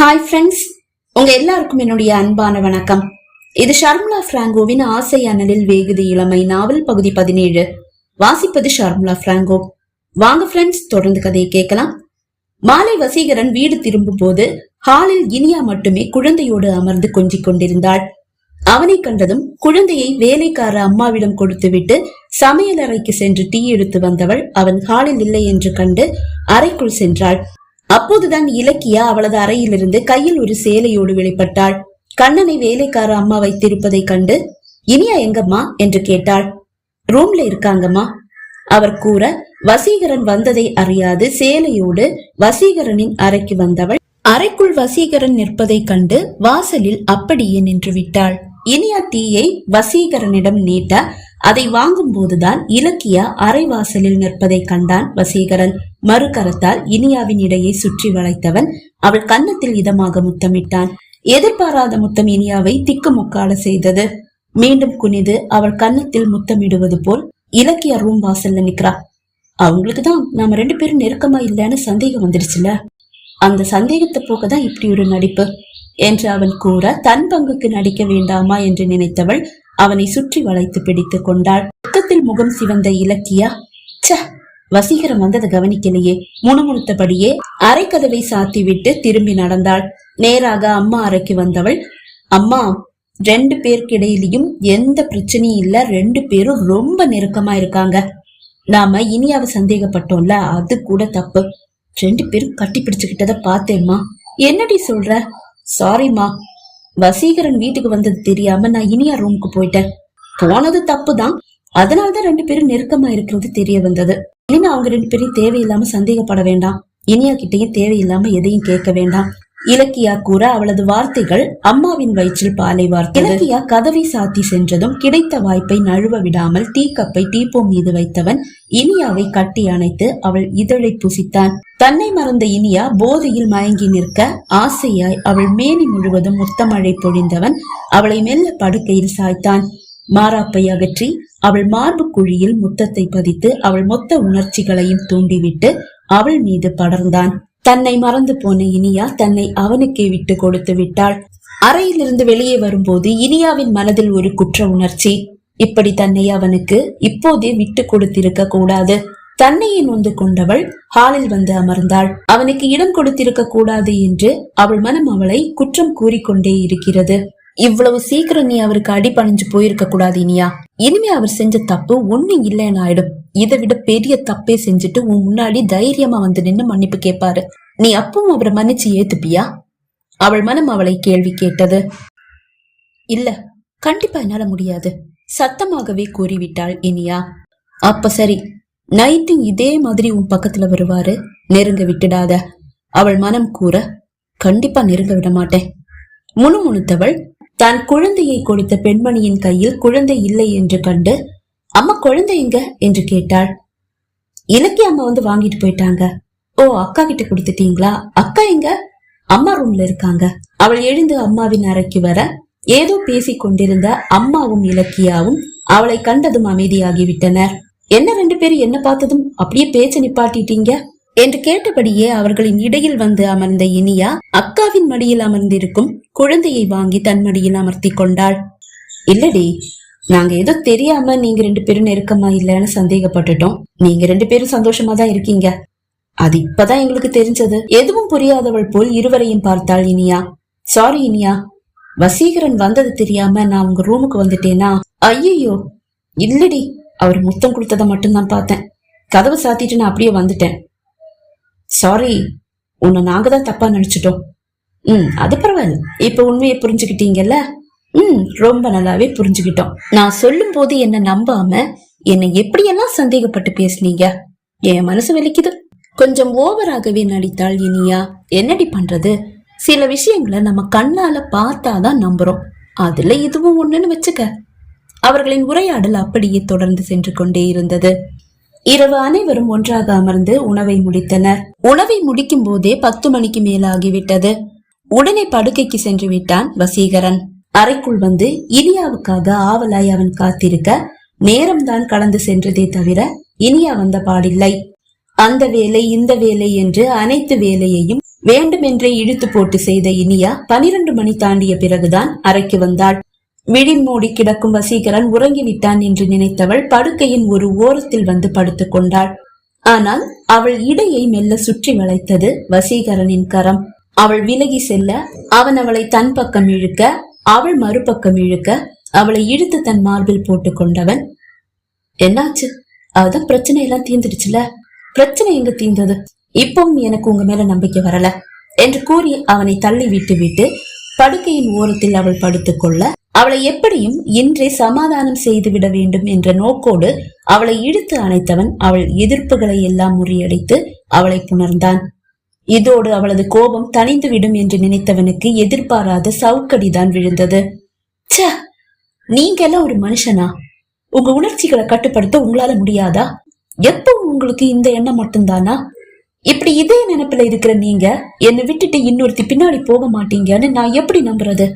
Hi friends உங்க எல்லாருக்கும் என்னுடைய அன்பான வணக்கம். இது ஷர்முலா பிராங்கோவின் ஆசை அனலில் வேகுதி இளமை நாவல் பகுதி பதினேழு. வாசிப்பது ஷர்முலா பிராங்கோ. வாங்க ஃப்ரெண்ட்ஸ் தொடர்ந்து கதையை கேட்கலாம். மாலை வசீகரன் வீடு திரும்பும் போது ஹாலில் இனியா மட்டுமே குழந்தையோடு அமர்ந்து கொஞ்சிக் கொண்டிருந்தாள். அவனை கண்டதும் குழந்தையை வேலைக்கார அம்மாவிடம் கொடுத்துவிட்டு சமையல் அறைக்கு சென்று டீ எடுத்து வந்தவள் அவன் ஹாலில் இல்லை என்று கண்டு அறைக்குள் சென்றாள். அப்போதுதான் இலக்கியா அவளது அறையிலிருந்து கையில் ஒரு சேலையோடு வெளிப்பட்டாள். கண்ணனை வேலைக்கார அம்மா வைத்திருப்பதை கண்டு இனியா எங்கம்மா? என்று கேட்டாள். ரூம்ல இருக்காங்கம்மா. அவர் கூற வசீகரன் வந்ததை அறியாது சேலையோடு வசீகரனின் அறைக்கு வந்தவள். அறைக்குள் வசீகரன் நிற்பதைக் கண்டு வாசலில் அப்படியே நின்று விட்டாள் இனியா தீயை வசீகரனிடம் நீட்ட அதை வாங்கும் போதுதான் இலக்கியா அரை வாசலில் கண்டான் வசீகரன். மறுகரத்தால் இனியாவின் இடையை சுற்றி வளைத்தவன் அவள் கன்னத்தில் இதமாக முத்தமிட்டான். எதிர்பாராத முத்தம் இனியாவை திக்குமுக்காட செய்தது. மீண்டும் குனிது அவள் கன்னத்தில் முத்தமிடுவது போல் இலக்கியா ரூம் வாசல்ல நிக்கிறா அவங்களுக்கு தான் நாம ரெண்டு பேரும் நெருக்கமா இல்லைன்னு சந்தேகம் வந்துடுச்சுல. அந்த சந்தேகத்தை போக்கதான் இப்படி ஒரு நடிப்பு. என்று அவன் கூற தன் பங்குக்கு நடிக்க வேண்டாமா என்று நினைத்தவள் அவனை சுற்றி வளைத்து பிடித்துக் கொண்டாள். பக்கத்தில் முகம் சிவந்த இலக்கியா ச்ச வசீகரம் வந்ததை கவனிக்கலையே. முணுமுணுத்தபடியே அரைக்கதவை சாத்திவிட்டு திரும்பி நடந்தாள். நேராக அம்மா அறைக்கு வந்தவள் அம்மா ரெண்டு பேருக்கிடையிலயும் எந்த பிரச்சனையும் இல்ல ரெண்டு பேரும் ரொம்ப நெருக்கமா இருக்காங்க. நாம இனியாவை சந்தேகப்பட்டோம்ல அது கூட தப்பு. ரெண்டு பேரும் கட்டி பிடிச்சுக்கிட்டத பார்த்தேம்மா. என்னடி சொல்ற? சாரிம்மா வசீகரன் வீட்டுக்கு வந்தது தெரியாம நான் இனியா ரூமுக்கு போயிட்டேன். போனது தப்பு தான் அதனாலதான் ரெண்டு பேரும் நெருக்கமா இருக்கிறது தெரிய வந்தது. இனிமே அவங்க ரெண்டு பேரும் தேவையில்லாம சந்தேகப்பட வேண்டாம். இனியா கிட்டையும் தேவையில்லாம எதையும் கேட்க வேண்டாம். இலக்கியா கூற அவளது வார்த்தைகள் அம்மாவின் வயிற்றில் பாலை வார்த்தை இலக்கியா கதவை சாத்தி சென்றதும் கிடைத்த வாய்ப்பை நழுவ விடாமல் டீக்கப்பை கப்பை டீப்போ மீது வைத்தவன் இனியாவை கட்டி அணைத்து அவள் இதழை புசித்தான். தன்னை மறந்த இனியா போதையில் மயங்கி நிற்க ஆசையாய் அவள் மேனி முழுவதும் முத்தமழை பொழிந்தவன் அவளை மெல்ல படுக்கையில் சாய்த்தான். மாறாப்பை அகற்றி அவள் மார்பு குழியில் முத்தத்தை பதித்து அவள் மொத்த உணர்ச்சிகளையும் தூண்டிவிட்டு அவள் மீது படர்ந்தான். தன்னை மறந்து போன இனியா தன்னை அவனுக்கே விட்டு கொடுத்து விட்டாள். அறையிலிருந்து வெளியே வரும்போது இனியாவின் மனதில் ஒரு குற்ற உணர்ச்சி. இப்படி தன்னை அவனுக்கு இப்போதே விட்டு கொடுத்திருக்க கூடாது. தன்னையை நொந்து கொண்டவள் ஹாலில் வந்து அமர்ந்தாள். அவனுக்கு இடம் கொடுத்திருக்க கூடாது என்று அவள் மனம் அவளை குற்றம் கூறிக்கொண்டே இருக்கிறது. இவ்வளவு சீக்கிரம் நீ அவருக்கு அடி பணிஞ்சு போயிருக்க கூடாது இனியா. இனிமே அவர் செஞ்ச தப்பு ஒன்னும் இல்லைன்னு ஆயிடும். இதை விட பெரிய தப்பே செஞ்சுட்டு உன் முன்னாடி தைரியமா வந்து நின்னு மன்னிப்பு கேட்பாரு நீ அப்பவும் அவரை மன்னிச்சு ஏத்துப்பியா? அவள் மனம் அவளை கேள்வி கேட்டது. இல்ல கண்டிப்பா என்னால முடியாது. சத்தமாகவே கூறிவிட்டாள் இனியா. அப்ப சரி நைட்டு இதே மாதிரி உன் பக்கத்துல வருவாரு? நெருங்க விட்டுடாத. அவள் மனம் கூற கண்டிப்பா நெருங்க விட மாட்டேன் முணுமுணுத்தவள் தான் குழந்தையை கொடுத்த பெண்மணியின் கையில் குழந்தை இல்லை என்று கண்டு அம்மா குழந்தை எங்க? என்று கேட்டாள். இலக்கிய அம்மா வந்து வாங்கிட்டு போயிட்டாங்க. ஓ அக்கா கிட்ட கொடுத்துட்டீங்களா? அக்கா எங்க? அம்மா ரூம்ல இருக்காங்க. அவள் எழுந்து அம்மாவின் அறைக்கு வர ஏதோ பேசிக் கொண்டிருந்த அம்மாவும் இலக்கியாவும் அவளை கண்டதும் அமைதியாகிவிட்டனர். என்ன ரெண்டு பேரும் என்ன பார்த்ததும்? அப்படியே பேச்ச நிப்பாட்டிட்டீங்க? என்று கேட்டபடியே அவர்களின் இடையில் வந்து அமர்ந்த இனியா அக்காவின் மடியில் அமர்ந்திருக்கும் குழந்தையை வாங்கி தன் மடியில் அமர்த்தி கொண்டாள். இல்லடி நாங்க ஏதோ தெரியாம நீங்க ரெண்டு பேரும் நெருக்கமா இல்லைன்னு சந்தேகப்பட்டுட்டோம். நீங்க ரெண்டு பேரும் சந்தோஷமா தான் இருக்கீங்க. அது இப்பதான் எங்களுக்கு தெரிஞ்சது. எதுவும் புரியாதவள் போல் இருவரையும் பார்த்தாள் இனியா. சாரி இனியா. வசீகரன் வந்தது தெரியாம நான் உங்க ரூமுக்கு வந்துட்டேனா? ஐயோ இல்லடி அவர் முத்தம் கொடுத்ததை மட்டும்தான் பார்த்தேன். கதவை சாத்திட்டு நான் அப்படியே வந்துட்டேன். சாரி உன்னை நாங்க தான் தப்பா நினைச்சிட்டோம். ம் அது பரவாயில்ல. இப்ப உண்மையை புரிஞ்சுக்கிட்டீங்கல்ல? ம் ரொம்ப நல்லாவே புரிஞ்சுக்கிட்டோம். நான் சொல்லும் போது என்ன நம்பாம என்னை எப்படியெல்லாம் சந்தேகப்பட்டு பேசுனீங்க? என் மனசு வலிக்குது. கொஞ்சம் ஓவராகவே நடித்தாள் இனியா என்னடி பண்றது? சில விஷயங்களை நம்ம கண்ணால பார்த்தாதான் நம்புறோம். அதுல இதுவும் ஒண்ணுன்னு வச்சுக்க. அவர்களின் உரையாடல் அப்படியே தொடர்ந்து சென்று கொண்டே இருந்தது. இரவு அனைவரும் ஒன்றாக அமர்ந்து உணவை முடித்தனர். உணவை முடிக்கும் போதே பத்து மணிக்கு மேலாகிவிட்டது. உடனே படுக்கைக்கு சென்று விட்டான் வசீகரன். அறைக்குள் வந்து இனியாவுக்காக ஆவலாய் அவன் காத்திருக்க நேரம்தான் கடந்து சென்றதே தவிர இனியா வந்த பாடில்லை. அந்த வேலை இந்த வேலை என்று அனைத்து வேலையையும் வேண்டுமென்றே இழுத்து போட்டு செய்த இனியா பனிரெண்டு மணி தாண்டிய பிறகுதான் அறைக்கு வந்தாள். விழி மூடி கிடக்கும் வசீகரன் உறங்கிவிட்டான் என்று நினைத்தவள் படுக்கையின் ஒரு ஓரத்தில் வந்து படுத்துக் கொண்டாள். ஆனால் அவள் இடையை மெல்ல சுற்றி வளைத்தது வசீகரனின் கரம். அவள் விலகி செல்ல அவன் அவளை தன் பக்கம் இழுக்க அவள் மறுபக்கம் இழுக்க அவளை இழுத்து தன் மார்பில் போட்டுக் கொண்டவன். என்னாச்சு? அதான் பிரச்சனை எல்லாம் தீர்ந்துடுச்சுல? பிரச்சனை எங்க தீர்ந்தது? இப்பவும் எனக்கு உங்க மேல நம்பிக்கை வரல என்று கூறி அவனை தள்ளி விட்டு விட்டு படுக்கையின் ஓரத்தில் அவள் படுத்துக்கொள்ள அவளை எப்படியும் இன்றே சமாதானம் செய்துவிட வேண்டும் என்ற நோக்கோடு அவளை இழுத்து அணைத்தவன் அவள் எதிர்ப்புகளை எல்லாம் முறியடித்து அவளை புணர்ந்தான். இதோடு அவளது கோபம் தணிந்துவிடும் என்று நினைத்தவனுக்கு எதிர்பாராத சவுக்கடிதான் விழுந்தது. ச நீங்க எல்லாம் ஒரு மனுஷனா? உங்க உணர்ச்சிகளை கட்டுப்படுத்த உங்களால முடியாதா? எப்பவும் உங்களுக்கு இந்த எண்ணம் மட்டும்தானா? இப்படி இதே நினைப்புல இருக்கிற நீங்க என்னை விட்டுட்டு இன்னொருத்தி பின்னாடி போக மாட்டீங்கன்னு நான் எப்படி நம்புறது?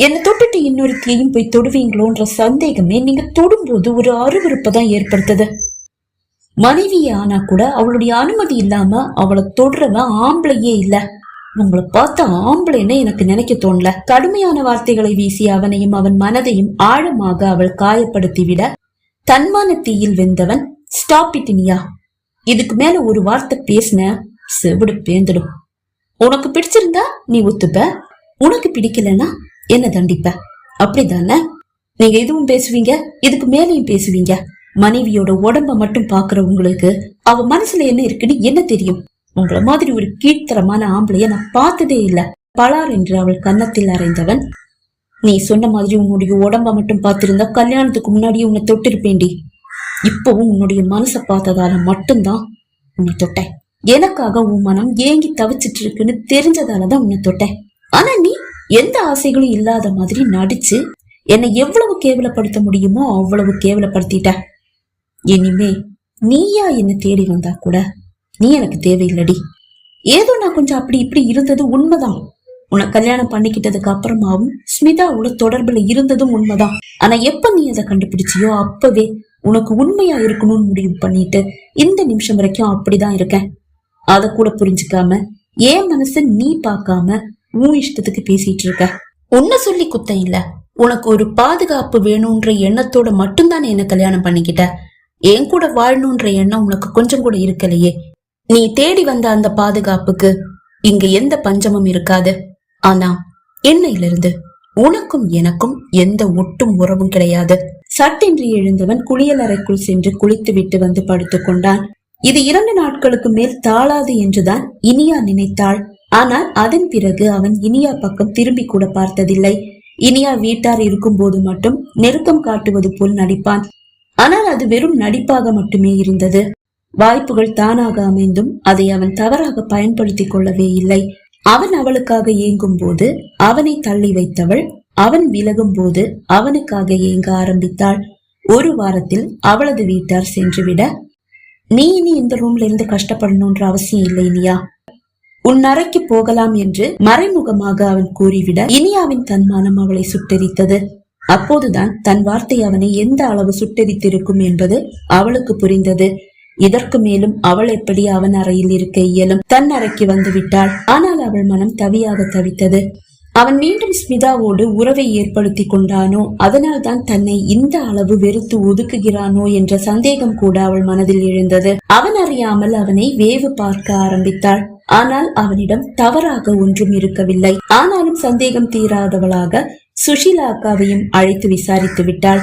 என்னை தொட்டுட்டு இன்னொருத்தியையும் போய் தொடுவீங்களோன்ற சந்தேகமே நீங்க தொடும்போது ஒரு அருவறுப்பை தான் ஏற்படுத்துது. மனைவி ஆனா கூட அவளுடைய அனுமதி இல்லாம அவளை தொடுறவன் ஆம்பளையே இல்ல. உங்களை பார்த்த ஆம்பளைன்னு எனக்கு நினைக்க தோணல. கடுமையான வார்த்தைகளை வீசி அவனையும் அவன் மனதையும் ஆழமாக அவள் காயப்படுத்தி விட தன்மான தீயில் வெந்தவன் ஸ்டாப் இட்டினியா இதுக்கு மேல ஒரு வார்த்தை பேசின செவிடு பேந்துடும். உனக்கு பிடிச்சிருந்தா நீ ஒத்துப்ப. உனக்கு பிடிக்கலன்னா என்ன தண்டிப்ப? அப்படிதானே? நீங்க இதுவும் பேசுவீங்க? இதுக்கு மேலையும் பேசுவீங்க? மனைவியோட உடம்ப மட்டும் பாக்குற உங்களுக்கு அவ மனசுல என்ன இருக்குன்னு என்ன தெரியும்? உங்களை மாதிரி ஒரு கீழ்த்தரமான ஆம்பளைய நான் பார்த்ததே இல்ல. பலார் என்று அவள் கன்னத்தில் அறைந்தவன் நீ சொன்ன மாதிரி உன்னுடைய உடம்ப மட்டும் பார்த்திருந்தா கல்யாணத்துக்கு முன்னாடியே உன்னை தொட்டிருப்பேண்டி இப்பவும் உன்னுடைய மனசை பார்த்ததால மட்டும்தான் உன்னை தொட்டேன். எனக்காக உன் மனம் ஏங்கி தவிச்சிட்டு இருக்குன்னு தெரிஞ்சதாலதான் உன்னை தொட்டேன். ஆனா நீ எந்த ஆசைகளும் இல்லாத மாதிரி நடிச்சு என்னை எவ்வளவு கேவலப்படுத்த முடியுமோ அவ்வளவு கேவலப்படுத்திட்ட. இனிமே நீயா என்ன தேடி வந்தா கூட நீ எனக்கு தேவையில்லடி. ஏதோ நான் கொஞ்சம் அப்படி இப்படி இருந்தது உண்மைதான். உன்னை கல்யாணம் பண்ணிக்கிட்டதுக்கு அப்புறமாவும் ஸ்மிதாவோட தொடர்புல இருந்ததும் உண்மைதான். ஆனா எப்ப நீ அதை கண்டுபிடிச்சியோ அப்பவே உனக்கு உண்மையா இருக்கணும்னு முடிவு பண்ணிட்டு இந்த நிமிஷம் வரைக்கும் அப்படிதான் இருக்கேன். அத கூட புரிஞ்சுக்காம ஏன் மனசு நீ பார்க்காம உன் இஷ்டத்துக்கு பேசிட்டு இருக்க. உன்னை சொல்லி குத்த இல்ல. உனக்கு ஒரு பாதுகாப்பு வேணும்ன்ற எண்ணத்தோட மட்டும்தானே என்ன கல்யாணம் பண்ணிக்கிட்ட. என் கூட வாழணும்ன்ற எண்ணம் உனக்கு கொஞ்சம் கூட இருக்கலையே. நீ தேடி வந்த அந்த பாதுகாப்புக்கு இங்க எந்த பஞ்சமும் இருக்காது. ஆனா என்னையிலிருந்து உனக்கும் எனக்கும் எந்த ஒட்டும் உறவும் கிடையாது. சட்டென்று எழுந்தவன் குளியலறைக்குள் சென்று குளித்து விட்டு வந்து படுத்துக்கொண்டான் இது இரண்டு நாட்களுக்கு மேல் தாளாது என்றுதான் இனியா நினைத்தாள். ஆனால் அதன் பிறகு அவன் இனியா பக்கம் திரும்பி கூட பார்த்ததில்லை. இனியா வீட்டார் இருக்கும்போது மட்டும் நெருக்கம் காட்டுவது போல் நடிப்பான். ஆனால் அது வெறும் நடிப்பாக மட்டுமே இருந்தது. வாய்ப்புகள் தானாக அமைந்தும் அதை அவன் தவறாக பயன்படுத்திக் கொள்ளவே இல்லை. அவன் அவளுக்காக ஏங்கும் போது அவனை தள்ளி வைத்தவள் அவன் விலகும் போது அவனுக்காக ஏங்க ஆரம்பித்தாள். ஒரு வாரத்தில் அவளது வீட்டார் சென்றுவிட நீ இனி இந்த ரூம்ல இருந்து கஷ்டப்படணும்ன்ற அவசியம் இல்லை இனியா. உன் அறைக்கு போகலாம் என்று மறைமுகமாக அவன் கூறிவிட இனியாவின் தன்மானம் அவளை சுட்டெரித்தது. அப்போதுதான் தன் வார்த்தை அவனை எந்த அளவு சுட்டெரித்திருக்கும் என்பது அவளுக்கு புரிந்தது. இதற்கு மேலும் அவள் எப்படி அவன் அறையில் இருக்க இயலும்? தன் அறைக்கு வந்து விட்டாள். ஆனால் அவள் மனம் தவியாக தவித்தது. அவன் மீண்டும் ஸ்மிதாவோடு உறவை ஏற்படுத்தி கொண்டானோ? அதனால் தான் தன்னை இந்த அளவு வெறுத்து ஒதுக்குகிறானோ என்ற சந்தேகம் கூட அவள் மனதில் எழுந்தது. அவன் அறியாமல் அவனை வேவு பார்க்க ஆரம்பித்தாள். ஆனால் அவனிடம் தவறாக ஒன்றும் இருக்கவில்லை. ஆனாலும் சந்தேகம் தீராதவளாக சுஷீலா அக்காவையும் அழைத்து விசாரித்து விட்டாள்.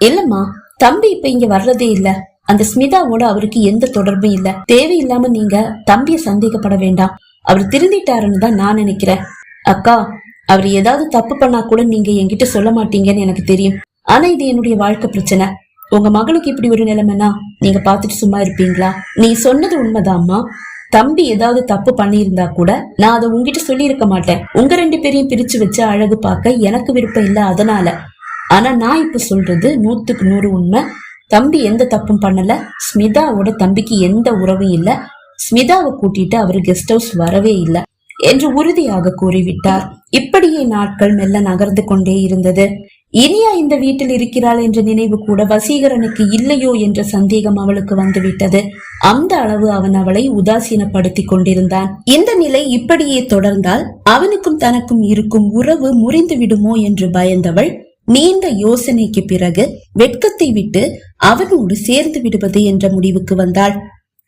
இல்லம்மா தம்பி இப்ப இங்க வர்றதே இல்ல. அந்த ஸ்மிதாவோட அவருக்கு எந்த தொடர்பும் இல்ல. தேவையில்லாம நீங்க தம்பிய சந்தேகப்பட வேண்டாம். அவர் திருந்திட்டாருன்னு தான் நான் நினைக்கிறேன். அக்கா அவர் ஏதாவது தப்பு பண்ணா கூட நீங்க என்கிட்ட சொல்ல மாட்டீங்கன்னு எனக்கு தெரியும். ஆனா இது என்னுடைய வாழ்க்கை பிரச்சனை. உங்க மகளுக்கு இப்படி ஒரு நிலைமைனா நீங்க பாத்துட்டு சும்மா இருப்பீங்களா? நீ சொன்னது உண்மைதாம்மா. தம்பி ஏதாவது தப்பு பண்ணியிருந்தா கூட நான் அதை உங்ககிட்ட சொல்லியிருக்க மாட்டேன். உங்க ரெண்டு பேரையும் பிரிச்சு வச்சு அழகு பார்க்க எனக்கு விருப்பம் இல்ல அதனால. ஆனா நான் இப்ப சொல்றது நூத்துக்கு நூறு உண்மை. தம்பி எந்த தப்பும் பண்ணல. ஸ்மிதாவோட தம்பிக்கு எந்த உறவும் இல்ல. ஸ்மிதாவை கூட்டிட்டு அவர் கெஸ்ட் ஹவுஸ் வரவே இல்லை என்று உறுதியாக கூறிவிட்டார். இப்படியே நாட்கள் மெல்ல நகர்ந்து கொண்டே இருந்தது. இனியா இந்த வீட்டில் இருக்கிறாள் என்ற நினைவு கூட வசீகரனுக்கு இல்லையோ என்ற சந்தேகம் அவளுக்கு வந்துவிட்டது. அந்த அளவு அவன் அவளை உதாசீனப்படுத்தி கொண்டிருந்தான். இந்த நிலை இப்படியே தொடர்ந்தால் அவனுக்கும் தனக்கும் இருக்கும் உறவு முறிந்து விடுமோ என்று பயந்தவள் நீண்ட யோசனைக்கு பிறகு வெட்கத்தை விட்டு அவனோடு சேர்ந்து விடுவது என்ற முடிவுக்கு வந்தாள்.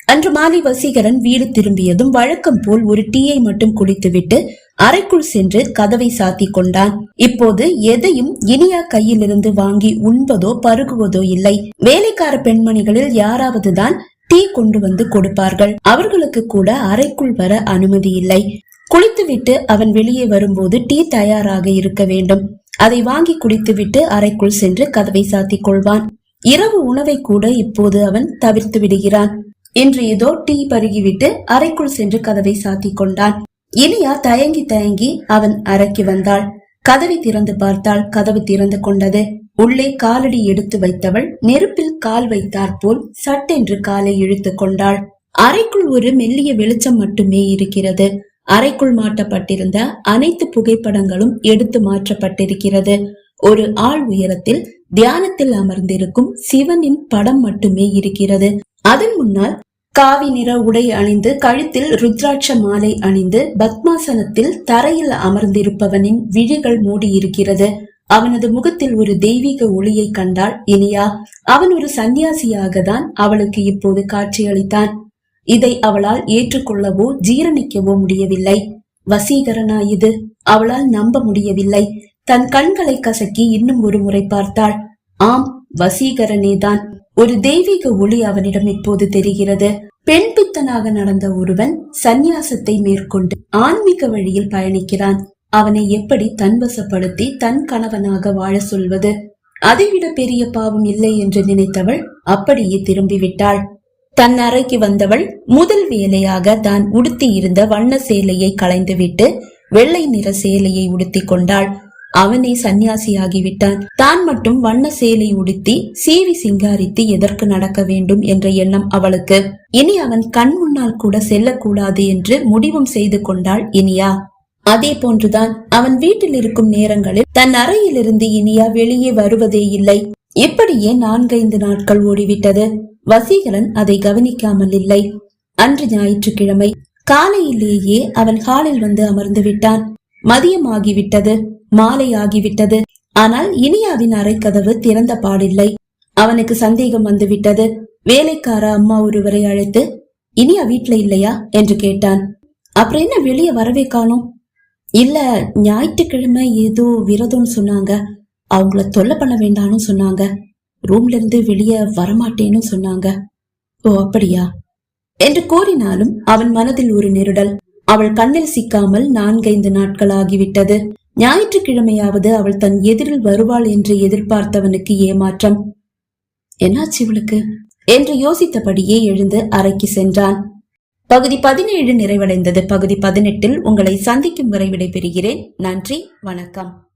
அன்று மாலை வசீகரன் வீடு திரும்பியதும் வழக்கம் போல் ஒரு டீயை மட்டும் குடித்துவிட்டு அறைக்குள் சென்று கதவை சாத்தி கொண்டான். இப்போது எதையும் இனியா கையிலிருந்து வாங்கி உண்பதோ பருகுவதோ இல்லை. வேலைக்கார பெண்மணிகளில் யாராவது தான் டீ கொண்டு வந்து கொடுப்பார்கள். அவர்களுக்கு கூட அறைக்குள் வர அனுமதி இல்லை. குளித்துவிட்டு அவன் வெளியே வரும்போது டீ தயாராக இருக்க வேண்டும். அதை வாங்கி குடித்துவிட்டு அறைக்குள் சென்று கதவை சாத்திக் கொள்வான். இரவு உணவை கூட இப்போது அவன் தவிர்த்து விடுகிறான். என்று ஏதோ டீ பருகிவிட்டு அறைக்குள் சென்று கதவை சாத்திக் கொண்டான். இனியா தயங்கி தயங்கி அவன் அறைக்கு வந்தாள். கதவை திறந்து பார்த்தாள். கதவு திறந்து கொண்டது. உள்ளே காலடி எடுத்து வைத்தவள் நெருப்பில் கால் வைத்தாற் போல் சட்டென்று காலை இழுத்து கொண்டாள். அறைக்குள் ஒரு மெல்லிய வெளிச்சம் மட்டுமே இருக்கிறது. அறைக்குள் மாட்டப்பட்டிருந்த அனைத்து புகைப்படங்களும் எடுத்து மாற்றப்பட்டிருக்கிறது. ஒரு ஆள் உயரத்தில் தியானத்தில் அமர்ந்திருக்கும் சிவனின் படம் மட்டுமே இருக்கிறது. அதன் முன்னால் காவி நிற உடை அணிந்து கழுத்தில் ருத்ராட்ச மாலை அணிந்து பத்மாசனத்தில் தரையில் அமர்ந்திருப்பவனின் விழிகள் மூடியிருக்கிறது. அவனது முகத்தில் ஒரு தெய்வீக ஒளியை கண்டாள். இனியா அவன் ஒரு சந்நியாசியாக தான் அவளுக்கு இப்போது காட்சியளித்தான். இதை அவளால் ஏற்றுக்கொள்ளவோ ஜீரணிக்கவோ முடியவில்லை. வசீகரனா இது அவளால் நம்ப முடியவில்லை. தன் கண்களை கசக்கி இன்னும் ஒரு முறை பார்த்தாள். ஆம் வசீகரனேதான். ஒரு தெய்வீக ஒளி அவனிடம் இப்போது தெரிகிறது. பெண் பித்தனாக நடந்த ஒருவன் சந்நியாசத்தை மேற்கொண்டு ஆன்மீக வழியில் பயணிக்கிறான். அவனை எப்படி தன்வசப்படுத்தி தன் கணவனாக வாழ சொல்வது? அதைவிட பெரிய பாவம் இல்லை என்று நினைத்தவள் அப்படியே திரும்பிவிட்டாள். தன் அறைக்கு வந்தவள் முதல் வேலையாக தான் உடுத்தியிருந்த வண்ண சேலையை களைந்துவிட்டு வெள்ளை நிற சேலையை உடுத்தி கொண்டாள். அவனே சந்நியாசியாகிவிட்டான். தான் மட்டும் வண்ண சேலை உடுத்தி சீவி சிங்காரித்து எதற்கு நடக்க வேண்டும் என்ற எண்ணம் அவளுக்கு. இனி அவன் கண் முன்னால் கூட செல்லக்கூடாது என்று முடிவும் செய்து கொண்டாள் இனியா. அதே போன்றுதான் அவன் வீட்டில் இருக்கும் நேரங்களில் தன் அறையிலிருந்து இனியா வெளியே வருவதே இல்லை. இப்படியே நான்கைந்து நாட்கள் ஓடிவிட்டது. வசீகரன் அதை கவனிக்காமல் இல்லை. அன்று ஞாயிற்றுக்கிழமை காலையிலேயே அவன் ஹாலில் வந்து அமர்ந்து விட்டான். மதியம் ஆகிவிட்டது மாலை ஆகிவிட்டது ஆனால் இனியாவின் அறைக்கதவு திறந்த பாடில்லை. அவனுக்கு சந்தேகம் வந்துவிட்டது. வேலைக்கார அம்மா ஒருவரை அழைத்து இனியா வீட்ல இல்லையா? என்று கேட்டான். அப்புறம் என்ன வெளியே வரவே காணும்? இல்ல ஞாயிற்றுக்கிழமை ஏதோ விரதம்னு சொன்னாங்க. அவங்கள தொல்லை பண்ண வேண்டாம்னு சொன்னாங்க. ரூம்ல இருந்து வெளியே வரமாட்டேன்னு சொன்னாங்க. ஓ அப்படியா? என்று கூறினாலும் அவன் மனதில் ஒரு நெருடல். அவள் கண்ணில் சிக்காமல் நான்கைந்து நாட்கள் ஆகிவிட்டது ஞாயிற்றுக்கிழமையாவது அவள் தன் எதிரில் வருவாள் என்று எதிர்பார்த்தவனுக்கு ஏமாற்றம். என்னாச்சு இவளுக்கு? என்று யோசித்தபடியே எழுந்து அறைக்கு சென்றான். பகுதி பதினேழு நிறைவடைந்தது. பகுதி பதினெட்டில் உங்களை சந்திக்கும் வரை விடைபெறுகிறேன். நன்றி வணக்கம்.